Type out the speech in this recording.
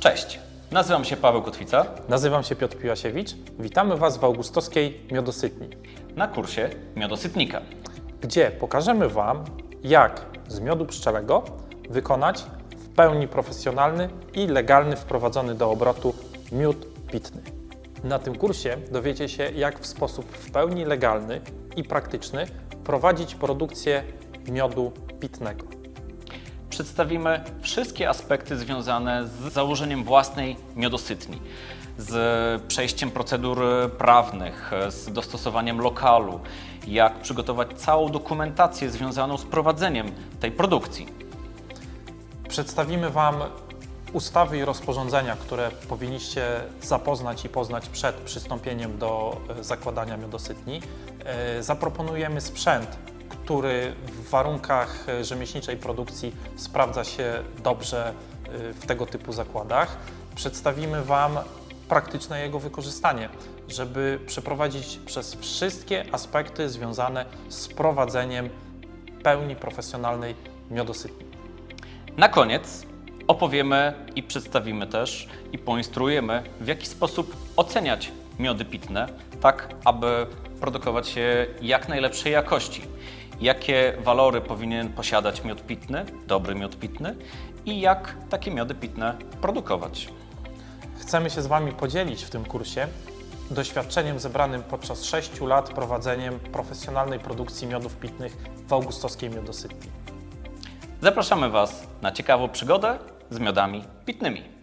Cześć, nazywam się Paweł Kotwica. Nazywam się Piotr Piłasiewicz. Witamy Was w augustowskiej Miodosytni, na kursie Miodosytnika. gdzie pokażemy Wam, jak z miodu pszczelego wykonać w pełni profesjonalny i legalny wprowadzony do obrotu miód pitny. Na tym kursie dowiecie się, jak w sposób w pełni legalny i praktyczny prowadzić produkcję miodu pitnego. Przedstawimy wszystkie aspekty związane z założeniem własnej miodosytni, z przejściem procedur prawnych, z dostosowaniem lokalu, jak przygotować całą dokumentację związaną z prowadzeniem tej produkcji. Przedstawimy Wam ustawy i rozporządzenia, które powinniście zapoznać i poznać przed przystąpieniem do e, zakładania miodosytni. E, Zaproponujemy sprzęt, który w warunkach e, rzemieślniczej produkcji sprawdza się dobrze e, w tego typu zakładach. Przedstawimy Wam praktyczne jego wykorzystanie, żeby przeprowadzić przez wszystkie aspekty związane z prowadzeniem pełni profesjonalnej miodosytni. Na koniec opowiemy i przedstawimy też i poinstruujemy, w jaki sposób oceniać miody pitne, tak aby produkować je jak najlepszej jakości. Jakie walory powinien posiadać miód pitny, dobry miód pitny i jak takie miody pitne produkować. Chcemy się z Wami podzielić w tym kursie doświadczeniem zebranym podczas 6 lat prowadzeniem profesjonalnej produkcji miodów pitnych w augustowskiej miodosytni. Zapraszamy Was na ciekawą przygodę z miodami pitnymi.